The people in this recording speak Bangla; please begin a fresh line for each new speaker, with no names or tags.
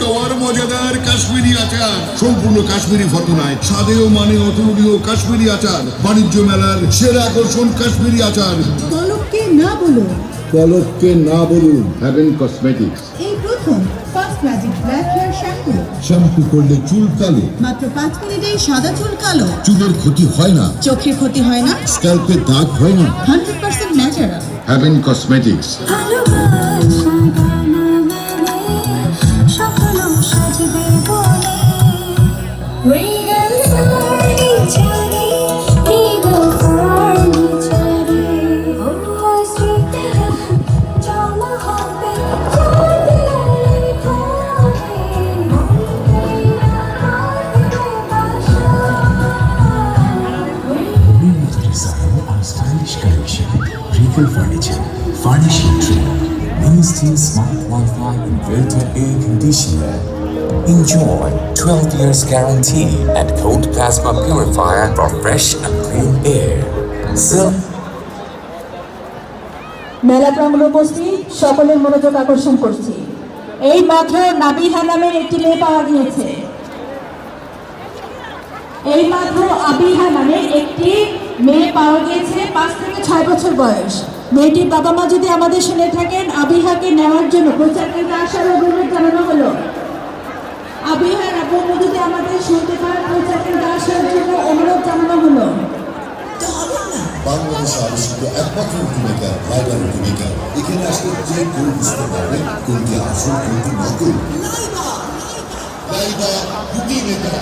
সবার মজাদার কাশ্মীরি আচার। সম্পূর্ণ কাশ্মীরি ফতনায় স্বাদেও মানে অতুলনীয় কাশ্মীরি আচার। বাণিজ্য মেলার সেরা আকর্ষণ কাশ্মীরি আচার।
পলককে না বলুন।
পলককে না বলুন হ্যাভেন কসমেটিক্স
এই প্রথম first magic black hair shampoo
shampoo করলে চুল কালো।
মাত্র পাঁচ মিনিটেই সাদা চুল কালো।
চুলের ক্ষতি হয় না।
চোখের ক্ষতি হয় না।
স্ক্যাল্পে দাগ হয় না।
Hundred percent natural
Haven cosmetics
Furniture. Furnishing Tree. Mini Steel Smart Wi-Fi Inverter Air Conditioner. Enjoy 12 years guarantee and cold plasma purifier for fresh and clean air. Silk
মেলা প্রাঙ্গণে উপস্থিত সকলের মনোযোগ আকর্ষণ করছি। এই মাত্র নাবিহা নামের একটি মেয়ে পাওয়া গিয়েছে। এই মাত্র আবিহা নামে একটি মেয়ে পাওয়া গিয়েছে পাঁচ থেকে ছয় বছর বয়স। মেয়েটির বাবা মা যদি আমাদের শুনে থাকেন, আবিহাকে নেওয়ার জন্য প্রচারকারীকে আসার অনুরোধ জানানো হলো। আমাদের শুনতে পান প্রচারকারীকে দাসের জন্য অনুরোধ জানানো হলো।
বাংলাদেশ আবিষ্কৃত একমাত্র ভূমিকা ভাইরাল ভূমিকা এখানে আসলে যে কেউ বুঝতে পারবে? কোনটি আসল কোনটি নকল লাইবা হুকি নেতা